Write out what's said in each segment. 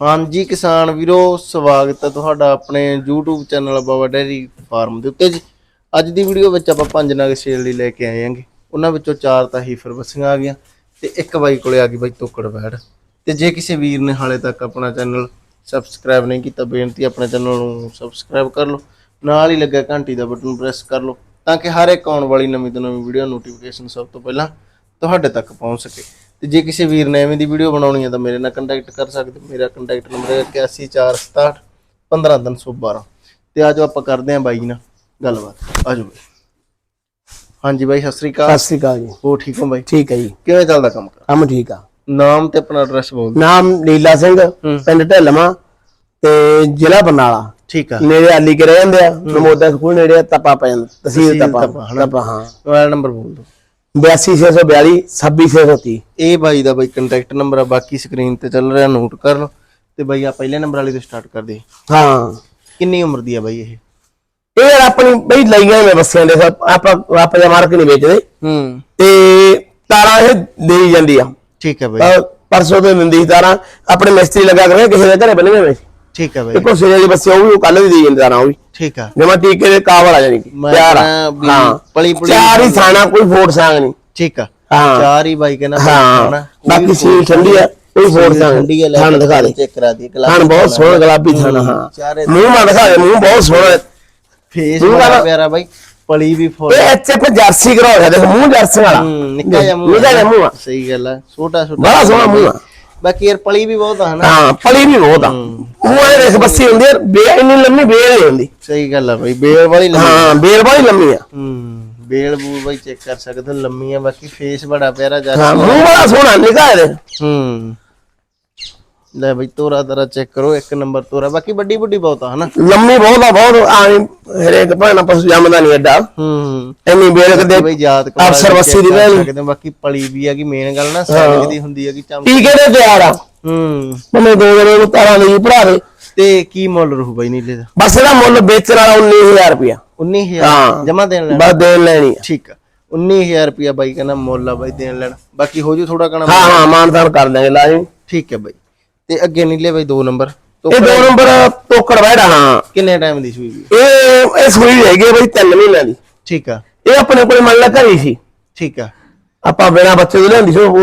ਹਾਂਜੀ ਕਿਸਾਨ ਵੀਰੋ, ਸਵਾਗਤ ਹੈ ਤੁਹਾਡਾ ਆਪਣੇ YouTube channel Baba dairy farm ਦੇ ਉੱਤੇ ਜੀ। ਅੱਜ ਦੀ ਵੀਡੀਓ ਵਿੱਚ ਆਪਾਂ ਪੰਜ ਨਗ ਸੇਲ ਲਈ ਲੈ ਕੇ ਆਏ ਆਂਗੇ ਉਹਨਾਂ ਵਿੱਚੋਂ ਚਾਰ ਤਾਂ ਹੀਫਰ ਬੱਸੀਆਂ ਆ ਗਈਆਂ ਤੇ ਇੱਕ ਬਾਈ ਕੋਲੇ ਆ ਗਈ ਬਾਈ ਤੋਕੜ ਬੈੜ ਤੇ ਜੇ ਕਿਸੇ ਵੀਰ ਨੇ ਹਾਲੇ ਤੱਕ ਆਪਣਾ ਚੈਨਲ ਸਬਸਕ੍ਰਾਈਬ ਨਹੀਂ ਕੀਤਾ, ਬੇਨਤੀ ਆਪਣੇ ਚੈਨਲ ਨੂੰ ਸਬਸਕ੍ਰਾਈਬ ਕਰ ਲਓ। ਨਾਲ ਹੀ ਲੱਗਾ ਘੰਟੀ ਦਾ ਬਟਨ ਪ੍ਰੈਸ ਕਰ ਲਓ ਤਾਂ ਕਿ ਹਰ ਇੱਕ ਆਉਣ ਵਾਲੀ ਨਵੀਂ ਤੋਂ ਨਵੀਂ ਵੀਡੀਓ ਨੋਟੀਫਿਕੇਸ਼ਨ ਸਭ ਤੋਂ ਪਹਿਲਾਂ ਤੁਹਾਡੇ ਤੱਕ ਪਹੁੰਚ ਸਕੇ। ਤੇ ਜੇ ਕਿਸੇ ਵੀਰ ਨੇ ਐਵੇਂ ਦੀ ਵੀਡੀਓ ਬਣਾਉਣੀ ਹੈ ਤਾਂ ਮੇਰੇ ਨਾਲ ਕੰਟੈਕਟ ਕਰ ਸਕਦੇ ਹੋ। ਮੇਰਾ ਕੰਟੈਕਟ ਨੰਬਰ ਹੈ 8146 15312 ਤੇ ਆਜੋ ਆਪਾਂ ਕਰਦੇ ਹਾਂ ਬਾਈ ਨਾਲ ਗੱਲਬਾਤ। ਆਜੋ ਬਾਈ। ਹਾਂਜੀ ਬਾਈ ਸਤਿ ਸ੍ਰੀ ਅਕਾਲ। ਸਤਿ ਸ੍ਰੀ ਅਕਾਲ ਜੀ। ਹੋ ਠੀਕ ਹੋ ਬਾਈ? ਠੀਕ ਹੈ ਜੀ। ਕਿਵੇਂ ਚੱਲਦਾ ਕੰਮ? ਕਰ ਕੰਮ ਠੀਕ ਆ। ਨਾਮ ਤੇ ਆਪਣਾ ਐਡਰੈਸ ਬੋਲ। ਨਾਮ ਲੀਲਾ ਸਿੰਘ ਪਿੰਡ ਢਿੱਲਵਾਂ ਤੇ ਜ਼ਿਲ੍ਹਾ ਬਰਨਾਲਾ। ਠੀਕ ਆ। ਨੇੜੇ ਆਲੀ ਕੇ ਰਹਿ ਜਾਂਦੇ ਆ ਨਮੋਦਾ ਸਕੂਲ ਨੇੜੇ ਆ, ਤਪਾ ਪੈ ਜਾਂਦਾ ਤਹਿਸੀਲ ਤਪਾ, ਹਾਂ। ਮੋਬਾਈਲ ਨੰਬਰ ਬੋਲ ਦਿਓ। 82642 26630 ਇਹ ਬਾਈ ਦਾ ਬਾਈ ਕੰਟੈਕਟ ਨੰਬਰ ਆ ਬਾਕੀ ਸਕਰੀਨ ਤੇ ਚੱਲ ਰਿਹਾ ਨੋਟ ਕਰ ਲਓ। ਤੇ ਬਾਈ ਆ ਪਹਿਲੇ ਨੰਬਰ ਵਾਲੀ ਤੋਂ ਸਟਾਰਟ ਕਰਦੇ ਹਾਂ। ਕਿੰਨੀ ਉਮਰ ਦੀ ਆ ਬਾਈ ਇਹ? ਇਹ ਯਾਰ ਆਪਣੀ ਬਈ ਲਈਆਂ ਮੈਂ ਬੱਸਿਆਂ ਦੇ ਆਪਾਂ ਆਪਾਂ ਜਾਂ ਮਾਰ ਕੇ ਨਹੀਂ ਵੇਚਦੇ। ਹੂੰ। ਤੇ ਤਾਰਾਂ ਇਹ ਦੇਈ ਜਾਂਦੀ ਆ। ਠੀਕ ਹੈ ਬਾਈ। ਪਰਸੋਂ ਤੋਂ ਦਿੰਦੀ ਤਾਰਾਂ ਆਪਣੇ ਮਿਸਤਰੀ ਲੱਗਾ ਕਰੇ ਕਿਸੇ ਦੇ ਘਰੇ ਬੰਨੇ ਵੇ ਠੀਕ ਹੈ ਬਾਈ। ਇੱਕੋ ਸਿਰੇ ਦੀ ਬੱਸੇ ਉਹ ਵੀ ਕੱਲ ਵੀ ਦੇਈ ਜਾਂਦੀ ਤਾਰਾਂ ਉਹ ਵੀ। ਠੀਕ ਆ। ਜਮਾ ਟੀਕੇ ਦੇ ਕਾਵਲ ਆ ਕਿ। ਮੈਂ ਪਿਆਰ ਹਾਂ। ਪਲੀ ਪੁਲੀ ਚਾਰ ਹੀ ਥਾਣਾ ਕੋਈ ਫੋੜ ਸਾਂਗ ਨਹੀਂ। ਠੀਕ ਆ। ਹਾਂ। ਚਾਰ ਹੀ ਬਾਈ ਕਹਿੰਦਾ ਹਾਂ। ਬਾਕੀ ਸੀ ਠੰਡੀ ਆ ਕੋਈ ਫੋੜ ਸਾਂਗ ਠੰਡੀ ਆ ਥਾਣ ਦਿਖਾ ਦੇ। ਚੈੱਕ ਕਰਾ ਦੀ ਥਾਣ ਬਹੁਤ ਸੋਹਣਾ ਗੁਲਾਬੀ ਥਾਣਾ ਹਾਂ। ਮੂੰਹ ਮਾ ਦਿਖਾ ਦੇ ਮੂੰਹ ਬਹੁਤ ਸੋਹਣਾ। ਫੇਸ ਬੜਾ ਪਿਆਰਾ ਬਾਈ ਪਲੀ ਵੀ ਫੁੱਲ। ਇਹ ਐਚਐਫ ਜਰਸੀ ਕਰੋ ਹੈ ਦੇਖੋ ਮੂੰਹ ਜਰਸੀ ਵਾਲਾ। ਨਿੱਕਾ ਜਿਹਾ ਮੂੰਹ ਨਿੱਕਾ ਜਿਹਾ ਮੂੰਹ ਆ। ਸਹੀ ਗੱਲ ਆ ਛੋਟਾ ਛੋਟਾ ਬੜਾ ਸੋਹਣਾ ਮੂੰਹ ਆ। ਬਾਕੀ ਯਾਰ ਪਲੀ ਵੀ ਬਹੁਤ ਆ ਹਨਾ? ਹਾਂ ਪਲੀ ਵੀ ਬਹੁਤ ਆ। ਮੂੰਹ ਇਹ ਦੇਖ ਬੱਸੀ ਹੁੰਦੀ ਆ ਬੇ ਇੰਨੀ ਲੰਮੀ ਬੇਲ ਨਹੀਂ ਹੁੰਦੀ। ਸਹੀ ਗੱਲ ਆ ਬਾਈ ਬੇਲ ਵਾਲੀ ਲੰਮੀ। ਹਾਂ ਬੇਲ ਬੜੀ ਲੰਮੀ ਆ। ਹੂੰ ਬੇਲ ਬੂਲ ਬਾਈ ਚੈੱਕ ਕਰ ਸਕਦੇ ਹੋ ਲੰਮੀ ਆ ਬਾਕੀ ਫੇਸ ਬੜਾ ਪਿਆਰਾ ਜਾ ਹਾਂ ਮੂੰਹ ਬੜਾ ਸੋਹਣਾ ਇਹਦੇ। ਹੂੰ। ਲੈ ਬਾਈ ਤੋਰਾ ਤਰਾ ਚੈੱਕ ਕਰੋ ਇੱਕ ਨੰਬਰ ਤੋਰਾ ਬਾਕੀ ਵੱਡੀ ਵੱਡੀ ਬਹੁਤ ਆ ਹਨਾ? ਲੰਮੀ ਬਹੁਤ ਆ ਬਹੁਤ ਆਈ ਹਰੇਕ ਭਾਣਾ ਪਸ਼ੂ ਜੰਮਦਾ ਨਹੀਂ ਐਡਾ ਹੂੰ ਇੰਨੀ ਬੇਲ ਕਦੇ ਬਈ ਯਾਦ ਕਰੋ ਅਫਸਰ ਵੱਸੀ ਦੀ ਭੈਣ। ਬਾਕੀ ਪਲੀ ਵੀ ਹੈਗੀ ਮੇਨ ਗੱਲ ਨਾ ਸੈਨਿਕ ਦੀ ਹੁੰਦੀ ਹੈਗੀ ਚਮਕ ਟੀਕੇ ਦੇ ਤਿਆਰ ਆ? ਹੂੰ। ਉਹਨੇ ਦੋ ਜਣੇ ਨੂੰ ਤਾਰਾਂ ਲਈ ਭਰਾ ਦੇ। ਤੇ ਕੀ ਮੁੱਲ ਰਹੂ ਬਾਈ ਨੀਲੇ ਦਾ? ਬਸ ਇਹਦਾ ਮੁੱਲ ਵੇਚਣ ਵਾਲਾ 19000 ਰੁਪਇਆ। 19000 ਹਾਂ। ਜਮਾ ਦੇਣ ਲੈਣਾ? ਬਸ ਦੇਣ ਲੈਣੀ ਆ। ਠੀਕ ਆ। 19000 ਰੁਪਿਆ ਬਾਈ ਕਹਿੰਦਾ ਮੁੱਲ ਆ ਬਾਈ ਦੇਣ ਲੈਣਾ। ਬਾਕੀ ਹੋ ਜੂ ਥੋੜਾ ਕਣਾ ਹਾਂ ਹਾਂ ਮਾਨਤਾਨ ਕਰ ਦਾਂਗੇ ਲਾਜ਼ਮੀ ਠੀਕ ਹੈ ਬਾਈ। ਤੇ ਅੱਗੇ ਨੀਲੇ ਬਾਈ 2 ਨੰਬਰ। ਇਹ ਦੋ ਨੰਬਰ ਟੋਕੜ ਬੈਠਾ ਹਾਂ। ਕਿੰਨੇ ਟਾਈਮ ਦੀ ਸੂਈ ਵੀ ਇਹ ਇਹ ਸੂਈ ਹੈਗੀ ਬਈ 3 ਮਹੀਨਿਆਂ ਦੀ। ਠੀਕ ਆ। ਇਹ ਆਪਣੇ ਕੋਲ ਮੰਨ ਲਾ ਘਰੀ ਸੀ। ਠੀਕ ਆ। ਆਪਾਂ ਬਿਨਾ ਬੱਚੇ ਤੋਂ ਲਿਆਂਦੀ ਸੀ ਉਹ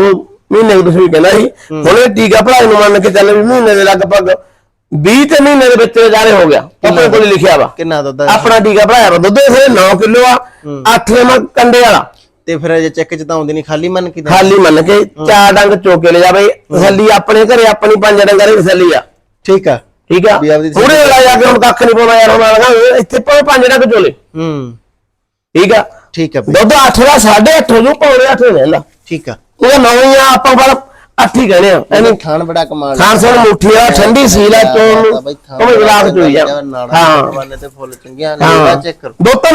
ਮਹੀਨੇ ਦੀ ਸੂਈ ਕਹਿੰਦਾ ਸੀ। ਹੁਣ ਇਹ ਟੀਕਾ ਭਰਾ ਨੂੰ ਮੰਨ ਕੇ ਚੱਲ ਵੀ ਮਹੀਨੇ ਦੇ ਲਗਭਗ 20 ਤੇ ਮਹੀਨੇ ਦੇ ਵਿੱਚ ਜਾਰੇ ਹੋ ਗਿਆ। ਆਪਣੇ ਕੋਲ ਲਿਖਿਆ ਵਾ। ਕਿੰਨਾ ਦੁੱਧ? ਆਪਣਾ ਟੀਕਾ ਭਰਾਇਆ ਵਾ ਦੁੱਧ ਇਹ 9 ਕਿਲੋ ਆ। 8 ਲੈਮਾ ਕੰਡੇ ਵਾਲਾ। ਤੇ ਫਿਰ ਜੇ ਚੈੱਕ ਚ ਤਾਂ ਆਉਂਦੀ ਨਹੀਂ ਖਾਲੀ ਮੰਨ ਕੇ ਦੇ ਖਾਲੀ ਮੰਨ ਕੇ ਚਾਰ ਡੰਗ ਚੋਕੇ ਲੈ ਜਾਵੇ ਤਸੱਲੀ ਆਪਣੇ ਘਰੇ ਆਪਣੀ ਪੰਜ ਡੰਗਾਂ ਦੀ ਤਸੱਲੀ ਆ। ਠੀਕ ਆ। ਠੀਕ ਆ? ਵੀ ਆਪਦੀ ਤਸੱਲੀ ਥੋੜੇ ਲਾ ਜਾ ਕੇ ਹੁਣ ਕੱਖ ਨਹੀਂ ਪਾਉਣਾ ਯਾਰ ਹੁਣ ਲਗਾ ਇੱਥੇ ਭਾਵੇਂ ਪੰਜ ਡੰਗ ਚੋਲੇ ਹੂੰ। ਠੀਕ ਆ? ਠੀਕ ਆ ਬਾਈ, ਦੁੱਧ 8 ਦਾ 8.5 ਹੋ ਜੂ ਪੌਣੇ 8 ਹੋ ਜਾਂਦਾ ਠੀਕ ਆ। ਉਹ ਨੌਂ ਆ ਆਪਾਂ ਪਰ 8 ਹੀ ਕਹਿੰਦੇ ਆ। ਇਹਨੂੰ ਖਾਣ ਬੜਾ ਕਮਾਲ ਖਾਨ ਸਾਹਿਬ ਮੁੱਠੀ ਆ ਠੰਡੀ ਸੀਲ ਆ ਚੋਣ ਨੂੰ। ਉਹ ਗਲਾਸ ਚੋਈ ਜਾ ਹਾਂ ਬੰਨੇ ਤੇ ਫੁੱਲ ਚੰਗੀਆਂ ਨੀਲਾ ਚੈੱਕ ਕਰੋ ਦੋ ਤਾਂ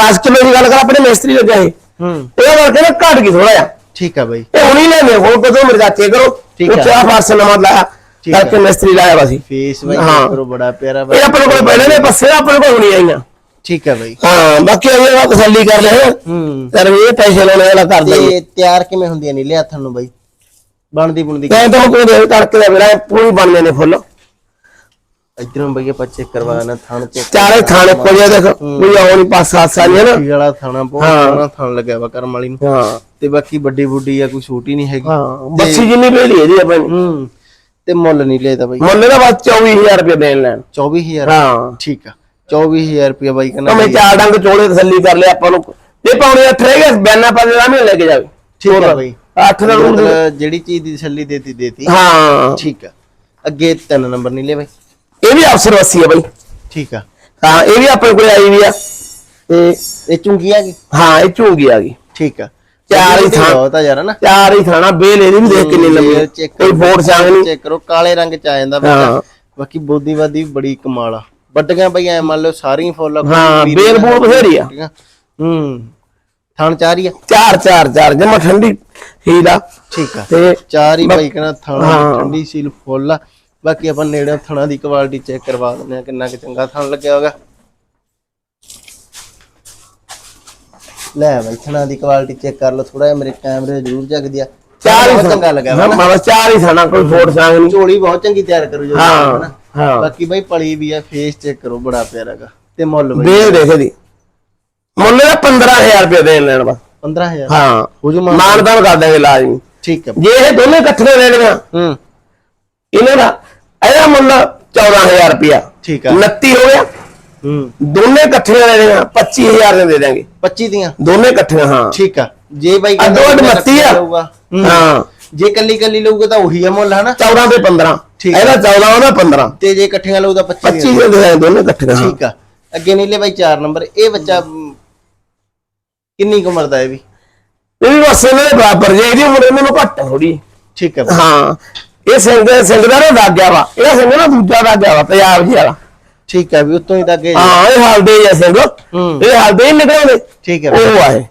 10 ਕਿਲੋ ਦੀ ਗੱਲ ਕਰ ਆਪਣੇ ਮਿਸਤਰੀ ਲੱਗਾ ਇਹ। ਹੂੰ। ਇਹ ਕਰਕੇ ਨਾ ਘਟ ਗਈ ਥੋੜਾ ਜਿਹਾ। ਠੀਕ ਆ ਬਾਈ। ਇਹ ਹੁਣੀ ਲੈਨੇ ਹੁਣ ਕਦੋਂ ਮੇਰੇ ਚਾਚੇ ਕਰੋ ਠੀਕ ਆ। ਉੱਥੇ ਆ ਫਰਸ ਨਵਾਂ ਲਾਇਆ ਠੀਕ ਆ। ਕਰਕੇ ਮਿਸਤਰੀ ਲਾਇਆ ਵਾ ਸੀ। ਫੇਸ ਬਾਈ ਹਾਂ। ਕਰੋ ਬੜਾ ਪਿਆਰਾ ਇਹ ਬਾਈ ਆਪਣੇ ਕੋਲ ਪਹਿਲੇ ਨੇ ਬੱਸੇ ਆਪਣੇ ਕੋਲ ਹੁਣੀ ਆਈਆਂ। ਠੀਕ ਆ ਬਾਈ। ਹਾਂ ਬਾਕੀ ਇਹ ਵਾ ਤਸੱਲੀ ਕਰ ਲੈ ਹੂੰ। ਵੀ ਇਹ ਪੈਸੇ ਲਾਉਣੇ ਵਾਲਾ ਕਰ ਦੇ ਤੇ ਤਿਆਰ ਕਿਵੇਂ ਹੁੰਦੀਆਂ ਨੀਲੇ ਹੱਥਾਂ ਨੂੰ ਬਾਈ? ਬਣਦੀ ਬੁਣਦੀ ਮੈਂ ਤਾਂ ਕੋਈ ਦੇ ਤੜਕੇ ਦਾ ਮੇਰਾ ਪੂਰੀ ਬਣਨੇ ਨੇ ਫੁੱਲ। ਇਧਰੋਂ ਬਈ ਆਪਾਂ ਚੈੱਕ ਕਰਵਾਣਾ ਥਣ ਚੈੱਕ ਚਾਰੇ ਥਾਣੇ ਕੋਲੇ ਦੇਖ ਕੋਈ ਆਉ ਨਹੀਂ ਪਾਸ ਹਾਸਾ ਨਹੀਂ ਹੈ ਨਾ। ਵਾਲਾ ਥਾਣਾ ਬਹੁਤ। ਸੋਹਣਾ ਥਣ ਲੱਗਿਆ ਵਾ ਕਰਮ ਵਾਲੀ ਨੂੰ। ਹਾਂ। ਤੇ ਬਾਕੀ ਵੱਡੀ ਬੁੱਢੀ ਆ ਕੋਈ ਛੋਟੀ ਨਹੀਂ ਹੈਗੀ। ਹਾਂ ਬੱਸੀ ਜਿੰਨੀ ਵੇਲੀ ਇਹਦੀ ਆਪਣੀ ਹੂੰ। ਤੇ ਮੁੱਲ ਨਹੀਂ ਲੈਦਾ ਬਾਈ। ਮੁੱਲ ਦਾ ਬਸ 24000 ਰੁਪਏ ਦੇਣ ਲੈਣ। 24000 ਹਾਂ। ਠੀਕ ਆ। 24000 ਰੁਪਏ ਬਾਈ ਕਹਿੰਦਾ ਮੈਂ ਚਾਰ ਡੰਗ ਚੋਲੇ ਤਸੱਲੀ ਕਰ ਲਿਆ ਆਪਾਂ ਨੂੰ। ਇਹ ਪੌਣੇ 8 ਰਹਿ ਗਿਆ ਬੈਨਾ ਪਾ ਦੇ ਮੈਂ ਲੈ ਕੇ ਜਾਵੇ। ਠੀਕ ਆ ਬਾਈ। 8 ਦਾ ਜਿਹੜੀ ਚੀਜ਼ ਦੀ ਤਸੱਲੀ ਦੇਤੀ ਦੇਤੀ। ਹਾਂ। ਠੀਕ ਆ। ਅੱਗੇ ਤਿੰਨ ਨੰਬਰ ਨਹੀਂ ਲੈ ਬਾਈ। ਇਹ ਵੀ ਅਫਸਰ ਵਸੀ ਹੈ ਬਾਈ। ਠੀਕ ਆ। ਹਾਂ ਇਹ ਵੀ ਆਪਣੇ ਕੋਲੇ ਆਈ ਵੀ ਆ। ਤੇ ਇਹ ਚੁੰਗੀ ਆ ਗਈ? ਹਾਂ ਇਹ ਝੂੰਗੀ ਆ ਗਈ। ਠੀਕ ਆ। ਚਾਰ ਹੀ ਥਾਂ ਬਹੁਤ ਆ ਯਾਰ ਨਾ ਚਾਰ ਹੀ ਥਾਣਾ ਬੇਲ ਇਹਦੀ ਵੀ ਦੇਖ ਕਿੰਨੀ ਲੰਮੀ ਹੈ ਚੈੱਕ ਕੋਈ ਫੋੜ ਸਾਂਗ ਨਹੀਂ ਚੈੱਕ ਕਰੋ ਕਾਲੇ ਰੰਗ ਚ ਆ ਜਾਂਦਾ ਹਾਂ। ਬਾਕੀ ਬੋਦੀ ਬਾਦੀ ਵੀ ਬੜੀ ਕਮਾਲ ਆ। ਵੱਡੀਆਂ ਬਈ ਐ ਮੰਨ ਲਓ ਸਾਰੀਆਂ ਫੁੱਲ ਆ, ਹਾਂ, ਬੇਲ ਬੂਲ ਬਥੇਰੀ ਆ। ਹੂੰ ਥਣ ਚਾਰ ਹੀ ਆ। ਚਾਰ ਚਾਰ ਚਾਰ ਜਮਾ ਠੰਡੀ ਹੀ ਦਾ ਠੀਕ ਆ। ਤੇ ਚਾਰ ਹੀ ਭਾਈ ਕਹਿੰਦਾ ਥਣ ਹਾਂ। ਠੰਡੀ ਸੀਲ ਫੁੱਲ ਆ। ਬਾਕੀ ਆਪਾਂ ਨੇੜੇ ਥਣਾ ਦੀ ਕੁਆਲਿਟੀ ਚੈੱਕ ਕਰਵਾ ਦਿੰਦੇ ਆ ਕਿੰਨਾ ਕਿ ਚੰਗਾ ਥਣ ਲੱਗਿਆ ਹੋਗਾ। ਲੈ ਬਾਈ ਥਣਾ ਦੀ ਕੁਆਲਿਟੀ ਚੈੱਕ ਕਰ ਲਓ ਥੋੜਾ ਜਿਹਾ ਮੇਰੇ ਕੈਮਰੇ ਜ਼ਰੂਰ ਜਗਦੀ ਆ। ਚਾਰ ਹੀ ਚੰਗਾ ਲੱਗਾ ਵਾ ਹਾਂ ਨਾ। ਮਾਵਾ ਚਾਰ ਹੀ ਥਾਣਾ ਕੋਈ ਫੋਟ ਸੰਗ ਨਹੀਂ। ਝੋਲੀ ਬਹੁਤ ਚੰਗੀ ਤਿਆਰ ਕਰੂ ਜੋ ਹਾਂ। ਹਾਂ। ਬਾਕੀ ਬਾਈ ਪਲੀ ਵੀ ਆ ਫੇਸ ਚੈੱਕ ਕਰੋ ਬੜਾ ਪਿਆਰਾ ਗਾ ਤੇ ਮੁੱਲ ਬਾਈ। ਦੇ ਦੇਖ ਦੀ ਮੁੱਲ ਦਾ 15000 ਰੁਪਏ ਦੇਣ ਲੈਣ ਬਸ। 15000 ਹਾਂ ਹੋ ਜੂ ਮਾਨ ਮਾਨਦਾਨ ਕਰ ਦਾਂਗੇ ਲਾਜ਼ਮੀ ਠੀਕ ਹੈ। ਜੇ ਇਹ ਦੋਨੇ ਇਕੱਠੇ ਲੈਣੀਆਂ ਹੂੰ। ਇਹਨਾਂ ਦਾ ਇਹਦਾ ਮੁੱਲ 14000 ਰੁਪਇਆ। ਠੀਕ ਆ। 29 ਹੋ ਗਿਆ। ਹੂੰ। ਦੋਨੇ ਇਕੱਠੇ ਲੈਣੀਆਂ 25000 ਦੇ ਦੇ ਦਾਂਗੇ 25 ਦੀਆਂ? ਦੋਨੇ ਇਕੱਠੇ ਹਾਂ। ਠੀਕ ਆ। ਜੇ ਬਾਈ ਅੱਧੋ ਅੱਧ ਕਹਿੰਦਾ ਬੱਤੀ ਆ। ਲਊਗਾ, ਹੂੰ। ਜੇ ਕੱਲੀ ਕੱਲੀ ਲਊਗਾ ਤਾਂ ਉਹੀ ਆ ਮੁੱਲ ਹਨਾ? 14 ਤੇ 15 ਠੀਕ ਆ। ਇਹਦਾ 14 ਉਹਦਾ 15 ਤੇ ਜੇ ਇਕੱਠੀਆਂ ਲਊ ਤਾਂ 25 25 ਦੇ ਦੇ ਦੋਨੇ ਇਕੱਠੇ ਹਾਂ। ਠੀਕ ਆ। ਅੱਗੇ ਨੀਲੇ ਬਾਈ 4 ਨੰਬਰ। ਇਹ ਬੱਚਾ ਕਿੰਨੀ ਕੁ ਉਮਰ ਦਾ ਹੈ ਵੀ? ਇਹ ਵੀ ਬਸ ਇਹਨਾਂ ਦੇ ਬਰਾਬਰ ਜੇ ਇਹਦੀ ਉਮਰ ਇਹਨਾਂ ਨੂੰ ਘੱਟ ਥੋੜੀ ਠੀਕ ਬਾਈ। ਹਾਂ। ਇਹ ਸਿੰਘ ਸਿੰਘ ਦਾ ਨਾ ਲੱਗ ਗਿਆ ਵਾ। ਇਹਦਾ ਸਿੰਘ ਨਾ ਦੂਜਾ ਲੱਗ ਗਿਆ ਵਾ ਪੰਜਾਬ ਜੀ ਵਾਲਾ। ਠੀਕ ਹੈ ਵੀ ਉਤੋਂ ਹੀ ਅੱਗੇ ਹਾਂ ਇਹ ਹਲਦੇ ਆ ਸਿੰਘ ਹੂੰ। ਇਹ ਹਲਦੇ ਹੀ ਨਿਕਲਦੇ। ਠੀਕ ਹੈ। ਉਹ ਆਏ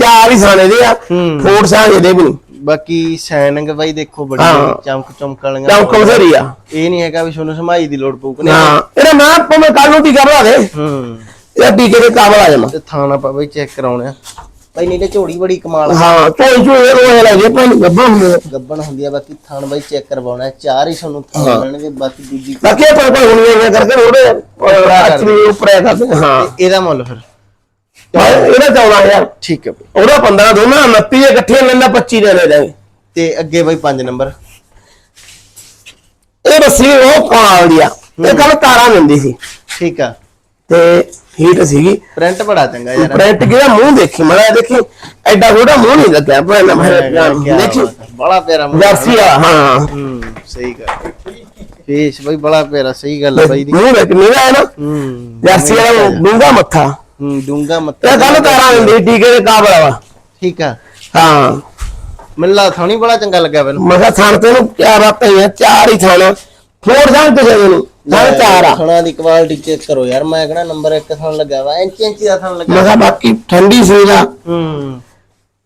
ਚਾਰ ਹੀ ਸਾਨੇ ਦੇ ਆ। ਹੂੰ। ਫੋੜ ਸਾਂ ਇਹਦੇ ਵੀ ਨਹੀਂ। ਬਾਕੀ ਸੈਨਿੰਗ ਬਾਈ ਦੇਖੋ ਬੜੀ ਹਾਂ। ਚਮਕ ਚਮਕ ਵਾਲੀਆਂ ਚੌਂਕ ਬਥੇਰੀ ਆ। ਇਹ ਨਹੀਂ ਹੈਗਾ ਵੀ ਤੁਹਾਨੂੰ ਸਮਾਈ ਦੀ ਲੋੜ ਪਊ ਕਿ ਨਹੀਂ। ਹਾਂ ਇਹਦਾ ਨਾਂ ਭਾਵੇਂ ਕੱਲ ਨੂੰ ਟੀਕਾ ਬਣਾ ਦੇ। ਹੂੰ। ਇਹਦਾ ਟੀਕੇ ਦੇ ਕਾਬਲ ਆ ਜਾਣਾ ਤੇ ਥਾਣਾ ਪਾ ਬਈ ਚੈੱਕ ਕਰਾਉਣਾ ਬਾਈ ਨੀਲੇ ਝੋੜੀ ਬੜੀ ਕਮਾਲ ਆ। ਹਾਂ ਚੋ ਇਹ ਰੋਏ ਲੱਗੇ ਭਾਵੇਂ ਗੱਬਾ ਹੁੰਦੇ। ਗੱਬਣ ਹੁੰਦੀ ਆ ਬਾਕੀ ਥਾਣ ਬਾਈ ਚੈੱਕ ਕਰਵਾਉਣਾ ਹੈ। ਚਾਰ ਹੀ ਤੁਹਾਨੂੰ ਥਾਣ ਹਾਂ। ਮਿਲਣਗੇ ਬਾਕੀ ਦੂਜੀ ਬਾਕੀ ਆਪਾਂ ਕੋਈ ਹੁਣੀਆਂ ਜਿਹੀਆਂ ਕਰਕੇ ਰੋੜੇ ਅੱਛੀ ਉੱਪਰ ਆ ਕਰਦੇ। ਹਾਂ ਤੇ ਇਹਦਾ ਮੁੱਲ ਫਿਰ ਇਹਦਾ 14000 ਠੀਕ ਹੈ ਬਾਈ ਉਹਦਾ 15 ਦੋਨਾਂ 29 ਇਕੱਠੇ ਲੈਂਦਾ 25 ਦੇ ਲੈ ਜਾਗੇ ਤੇ ਅੱਗੇ ਬਾਈ 5 ਨੰਬਰ ਇਹ ਰੱਸੀ ਉਹ ਆ ਇਹ ਕੱਲ ਤਾਰਾਂ ਦਿੰਦੀ ਸੀ ਠੀਕ ਆ ਤੇ ਹੀਟ ਸੀਗੀ। ਪ੍ਰਿੰਟ ਬੜਾ ਚੰਗਾ ਯਾਰ। ਪ੍ਰਿੰਟ ਗਿਆ ਮੂੰਹ ਦੇਖੀ? ਮੜਾ ਦੇਖੀ ਐਡਾ ਛੋਟਾ ਮੂੰਹ ਨਹੀਂ ਲੱਗਿਆ। ਭੈਣ ਮੈਂ ਦੇਖੀ। ਬੜਾ ਪਿਆਰਾ ਮੁੰਡਾ। ਜਰਸੀ ਆ ਹਾਂ। ਹੂੰ ਸਹੀ ਗੱਲ। ਫੇਸ ਬਾਈ ਬੜਾ ਪਿਆਰਾ ਸਹੀ ਗੱਲ ਆ ਬਾਈ ਦੀ। ਮੂੰਹ ਦੇਖ ਨਹੀਂ ਆਇਆ ਨਾ। ਹੂੰ ਜਰਸੀ ਵਾਲਾ ਡੂੰਗਾ ਮੱਥਾ। ਹੂੰ ਡੂੰਗਾ ਮੱਤਾ ਇਹ ਕੱਲ ਤਾਰਾਂ ਦਿੰਦੀ ਟੀਕੇ ਦੇ ਕਾਬਲ ਵਾ ਠੀਕ ਆ। ਹਾਂ। ਮਿਲਦਾ ਥਾਣੀ ਬੜਾ ਚੰਗਾ ਲੱਗਿਆ ਮੈਨੂੰ। ਮੈਂ ਕਿਹਾ ਥਣ ਤੇ ਨੂੰ ਕਿਆ ਬਾਤ ਹੈ ਚਾਰ ਹੀ ਥਣ। ਫੋੜ ਜਾਂ ਕਿਸੇ ਨੂੰ ਥਣ ਚਾਰ ਆ। ਥਣਾ ਦੀ ਕੁਆਲਿਟੀ ਚੈੱਕ ਕਰੋ ਯਾਰ ਮੈਂ ਕਿਹੜਾ ਨੰਬਰ 1 ਥਣ ਲੱਗਾ ਵਾ ਇੰਚ ਇੰਚ ਦਾ ਥਣ ਲੱਗਾ। ਮੈਂ ਕਿਹਾ ਬਾਕੀ ਠੰਡੀ ਸੀ ਦਾ ਹੂੰ।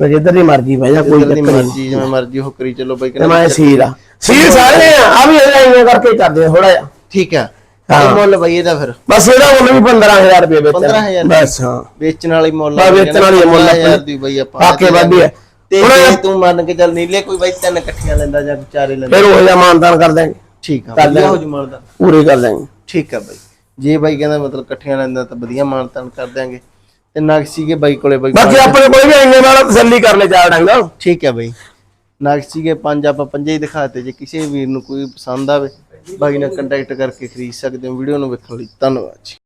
ਮੈਂ ਜਿੱਧਰ ਦੀ ਮਰਜ਼ੀ ਜਾ ਕੋਈ ਚੱਕਰ ਨਹੀਂ। ਮਰਜ਼ੀ ਜਿਵੇਂ ਮਰਜ਼ੀ ਹੋ ਕਰੀ ਚਲੋ ਬਾਈ ਤੇ ਕਹਿੰਦਾ ਮੈਂ ਸੀ ਦਾ ਸੀ ਸਾਰੇ ਆ ਆ ਵੀ ਇਹਦਾ ਇੰਨੇ ਕਰਕੇ ਕਰਦੇ ਥੋੜਾ ਜਿਹਾ। ਠੀਕ ਆ। ਹਾਂ। ਤੇ ਮੁੱਲ ਬਾਈ ਇਹਦਾ ਫਿਰ। ਬਸ ਇਹਦਾ ਮੁੱਲ ਵੀ 15000 ਰੁਪਏ ਵੇਚਣਾ 15,000 ਬਸ ਹਾਂ। ਵੇਚਣ ਵਾਲੀ ਮੁੱਲ ਬਸ ਵੇਚਣ ਵਾਲੀ ਮੁੱਲ ਆ। 15,000 ਦੀ ਬਾਈ ਆਪਾਂ ਬਾਕੀ ਵਾਧੀ ਹੈ। ਤੇ ਜੇ ਤੂੰ ਮੰਨ ਕੇ ਚੱਲ ਨੀਲੇ ਕੋਈ ਬਾਈ ਤਿੰਨ ਇਕੱਠੀਆਂ ਲੈਂਦਾ ਜਾਂ ਚਾਰੇ ਲੈਂਦਾ। ਫਿਰ ਉਹ ਜਿਹਾ ਮਾਨਦਾਨ ਕਰ ਦਾਂਗੇ ਠੀਕ ਆ ਵਧੀਆ। ਹੋ। ਜੂ ਮਰਦਾ ਪੂਰੇ ਕਰ ਦਾਂਗੇ ਠੀਕ ਆ ਬਾਈ। ਜੇ ਬਾਈ ਕਹਿੰਦਾ ਮਤਲਬ ਇਕੱਠੀਆਂ ਲੈਂਦਾ ਤਾਂ ਵਧੀਆ ਮਾਨਤਾਨ ਕਰ ਦਿਆਂਗੇ। ਤੇ ਨਕਸੀ ਕੇ ਬਾਈ ਕੋਲੇ ਬਾਈ ਬਾਕੀ ਆਪਣੇ ਕੋਈ ਵੀ ਇੰਨੇ ਨਾਲ ਤਸੱਲੀ ਕਰ ਲੈ ਚਾਰ ਡੰਗ। ਠੀਕ ਹੈ ਬਾਈ। ਨਕਸੀ ਕੇ ਪੰਜ ਆਪਾਂ ਪੰਜੇ ਹੀ ਦਿਖਾਤੇ ਜੇ ਕਿਸੇ ਵੀਰ ਨੂੰ ਕੋਈ ਪਸੰਦ ਆਵੇ ਬਾਈ ਨਾਲ ਕੰਟੈਕਟ ਕਰਕੇ ਖਰੀਦ ਸਕਦੇ ਹੋ। ਵੀਡੀਓ ਨੂੰ ਵੇਖਣ ਲਈ ਧੰਨਵਾਦ ਜੀ।